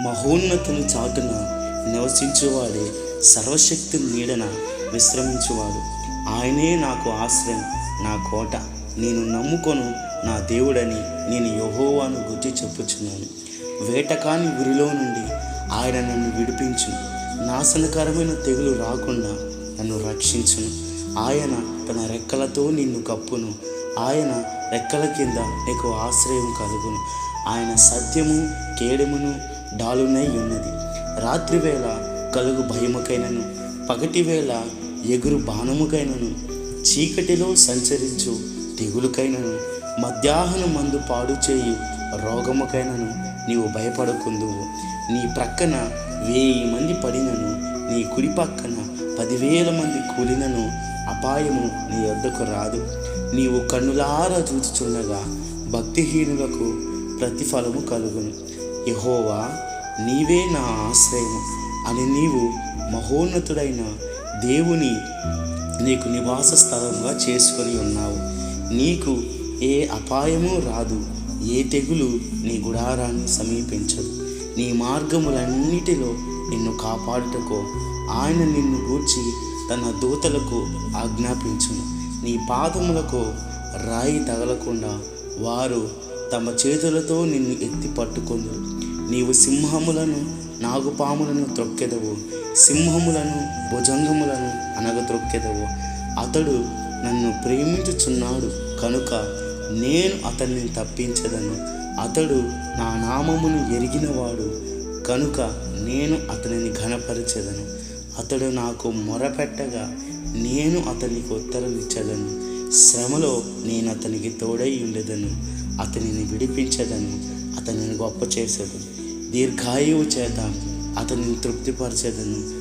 మహోన్నతుని చాటున నివసించువాడే సర్వశక్తి నీడన విశ్రమించువాడు. ఆయనే నాకు ఆశ్రయం నా కోట. నేను నమ్ముకొను నా దేవుడని నేను యహోవాను గుర్తి చెప్పుచున్నాను. వేటకాని ఉరిలో నుండి ఆయన నన్ను విడిపించు నాశనకరమైన తెగులు రాకుండా నన్ను రక్షించును. ఆయన తన రెక్కలతో నిన్ను కప్పును. ఆయన రెక్కల కింద నీకు ఆశ్రయం కలుగును. ఆయన సత్యము కేడమును డాలునై ఉన్నది. రాత్రివేళ కలుగు భయముకైనను పగటివేళ ఎగురు బాణముకైనను చీకటిలో సంచరించు తెగులుకైనను మధ్యాహ్న మందు పాడు చేయి రోగముకైనను నీవు భయపడకుందువు. నీ ప్రక్కన వెయ్యి మంది పడినను నీ కుడి పక్కన పదివేల మంది కూలినను అపాయము నీ వద్దకు రాదు. నీవు కన్నులారా చూచుచుండగా భక్తిహీనులకు ప్రతిఫలము కలుగును. యహోవా నీవే నా ఆశ్రయము అని నీవు మహోన్నతుడైన దేవుని నీకు నివాస స్థలంగా చేసుకొని ఉన్నావు. నీకు ఏ అపాయము రాదు ఏ తెగులు నీ గుడారాన్ని సమీపించదు. నీ మార్గములన్నిటిలో నిన్ను కాపాడుటకు ఆయన నిన్ను గూర్చి తన దూతలకు ఆజ్ఞాపించును. నీ పాదములకు రాయి తగలకుండా వారు తమ చేతులతో నిన్ను ఎత్తి పట్టుకొందురు. నీవు సింహములను నాగుపాములను త్రొక్కెదవు. సింహములను భుజంగములను అనగ త్రొక్కెదవు అతడు నన్ను ప్రేమించుచున్నాడు. కనుక నేను అతన్ని తప్పించదను. అతడు నా నామమును ఎరిగినవాడు. కనుక నేను అతనిని ఘనపరచదను. అతడు నాకు మొరపెట్టగా నేను అతనికి ఉత్తరం ఇచ్చదను శ్రమలో నేను అతనికి తోడై ఉండేదను. అతనిని విడిపించేదను. అతనిని గొప్ప చేసేదను దీర్ఘాయువు చేత అతనిని తృప్తిపరిచేదను.